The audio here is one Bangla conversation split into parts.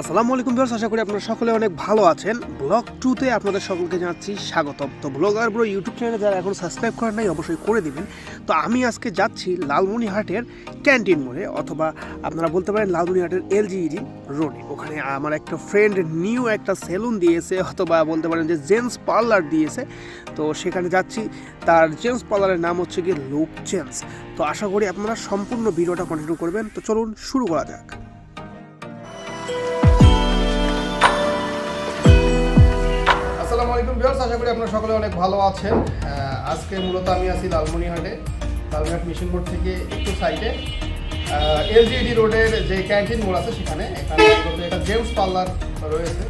আসসালামু আলাইকুম ভিউয়ার্স, আশা করি আপনারা সকলে অনেক ভালো আছেন। ব্লগ টুতে আপনাদের সকলকে জানাচ্ছি স্বাগতম। তো ব্লগার ব্রো ইউটিউব চ্যানেলে যারা এখন সাবস্ক্রাইব করেন নাই, অবশ্যই করে দিবেন। তো আমি আজকে যাচ্ছি লালমনিহাটের ক্যান্টিন মোড়ে, অথবা আপনারা বলতে পারেন লালমনিহাটের এলজিইডি রোডে ওখানে আমার একটা ফ্রেন্ড নিউ একটা সেলুন দিয়েছে, অথবা বলতে পারেন যে জেন্টস পার্লার দিয়েছে। তো সেখানে যাচ্ছি, তার জেন্টস পার্লারের নাম হচ্ছে গিয়ে লুক জেন্টস তো আশা করি আপনারা সম্পূর্ণ ভিডিওটা কন্টিনিউ করবেন। তো চলুন শুরু করা যাক। আলাইকুম ভিউয়ার্স, আশা করি আপনারা সকলে অনেক ভালো আছেন। আজকে মূলত আমি আছি লালমনিহাটে লালমনিহাট মিশন বোর্ড থেকে একটু সাইডে এলজিডি রোডের যে ক্যান্টিন মোড় আছে সেখানে, এখানে একটা জেমস পার্লার রয়েছে।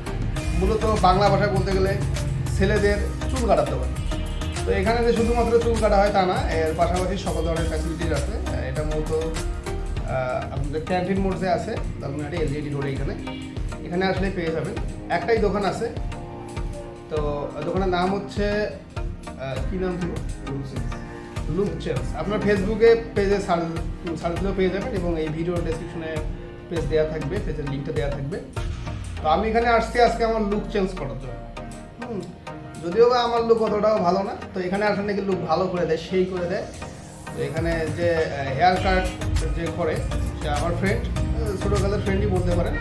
মূলত বাংলা ভাষায় বলতে গেলে ছেলেদের চুল কাটাতে পারে তো এখানে যে শুধুমাত্র চুল কাটা হয় তা না, এর পাশাপাশি সকল ধরনের ফ্যাসিলিটিস আছে। এটা মূলত আপনাদের ক্যান্টিন মোড় যে আছে, লালমনিহাটে এলজিডি রোডে এখানে। এখানে আসলে পেয়ে যাবেন। একটাই দোকান আছে তো দোকানের নাম হচ্ছে কি নাম ছিল? লুক চেলস আপনার ফেসবুকে পেজে সার্চ সার্চ দিলেও পেয়ে যাবেন এবং এই ভিডিও ডেসক্রিপশনে পেজ দেওয়া থাকবে পেজের লিঙ্কটা দেওয়া থাকবে। তো আমি এখানে আসছি আজকে আমার লুক চেঞ্জ করার জন্য। হুম, যদিও বা আমার লুক অতটাও ভালো না তো এখানে আসলে নাকি লুক ভালো করে দেয় সেই করে দেয়। তো এখানে যে হেয়ার কাট যে করে সে আমার ফ্রেন্ড ছোটোকালের ফ্রেন্ডই বলতে পারেন।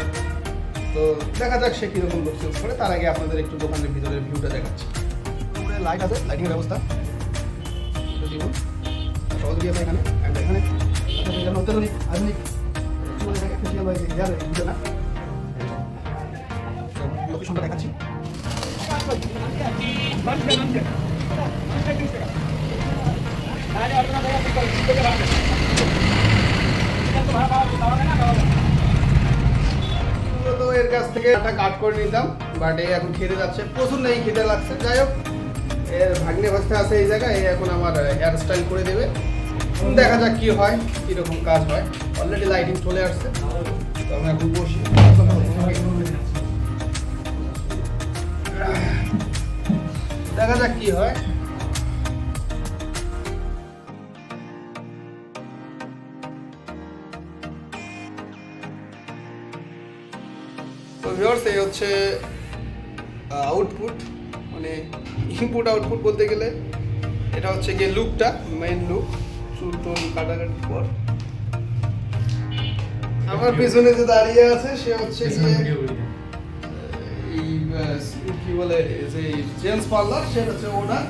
তো দেখা যাক সে কীরকম লুক চেঞ্জ করে তার আগে আপনাদের একটু দোকানের ভিতরের ভিউটা দেখাচ্ছি লাইট আছে লাইটিংয়ের ব্যবস্থা। এখানে আচ্ছা, দেখাচ্ছি এর কাছ থেকে একটা কাট করে নিতাম বাট এই এখন খেতে যাচ্ছে প্রচুর নেই খেতে লাগছে। যাই হোক, এর ভাগ্নে ভাস্তে আছে এই জায়গায়, এই এখন আমার হেয়ার স্টাইল করে দেবে। দেখা যাক কি হয়, কীরকম কাজ হয়। অলরেডি লাইটিং চলে আসছে, তো আমি এখন বসি। দেখা যাক কি হয়। তো ভিউয়ার্স এই হচ্ছে আউটপুট মানে ইনপুট আউটপুট বলতে গেলে এটা হচ্ছে গিয়ে লুকটা মেইন লুক চুল টুল কাটাকাটির পর। আমার পিছনে যে দাঁড়িয়ে আছে সে হচ্ছে গিয়ে কি বলে যে জেন্টস পার্লার সেটা হচ্ছে ওনার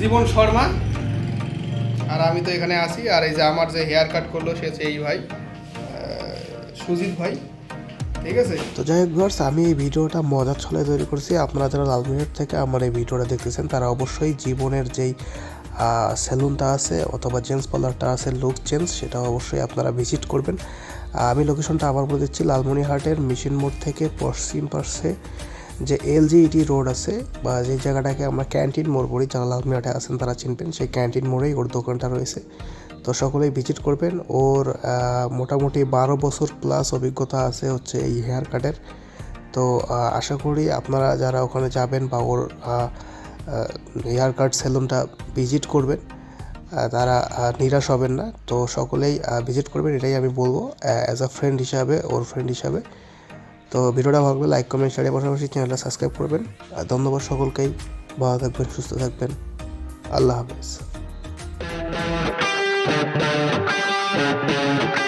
জীবন শর্মা। আর আমি তো এখানে আছি আর এই যে আমার যে হেয়ার কাট করল সে হচ্ছে এই ভাই সুজিত ভাই। ঠিক আছে? তো যাই হোক ভিউয়ার্স আমি এই ভিডিওটা মজার ছলে তৈরি করছি। আপনারা যারা লালমিনিট থেকে আমার এই ভিডিওটা দেখতেছেন, তারা অবশ্যই জীবনের যেই সেলুনটা আছে অথবা জেন্টস পার্লারটা আছে লুক চেঞ্জ সেটা অবশ্যই আপনারা ভিজিট করবেন। আমি লোকেশনটা আবার বলে দিচ্ছি লালমনিহাটের মিশন মোড় থেকে পশ্চিম পার্শ্বে যে এলজিইটি রোড আছে বা যে জায়গাটাকে আমরা ক্যান্টিন মোড় বলি, যারা লালমিহাটে আছেন তারা চিনবেন, সেই ক্যান্টিন মোড়েই ওর দোকানটা রয়েছে। তো সকলেই ভিজিট করবেন। ওর মোটামুটি বারো বছর প্লাস অভিজ্ঞতা আছে হচ্ছে এই হেয়ার কাটের তো আশা করি আপনারা যারা ওখানে যাবেন বা ওর হেয়ার কাট সেলুনটা ভিজিট করবেন তারা নিরাশ হবেন না। তো সকলেই ভিজিট করবেন, এটাই আমি বলব অ্যাজ আ ফ্রেন্ড হিসাবে, ওর ফ্রেন্ড হিসাবে। তো ভিডিওটা ভালো লাগলে লাইক কমেন্ট শেয়ারের পাশাপাশি চ্যানেলটা সাবস্ক্রাইব করবেন। ধন্যবাদ সকলকেই। ভালো থাকবেন, সুস্থ থাকবেন। আল্লাহ হাফেজ। Thank you.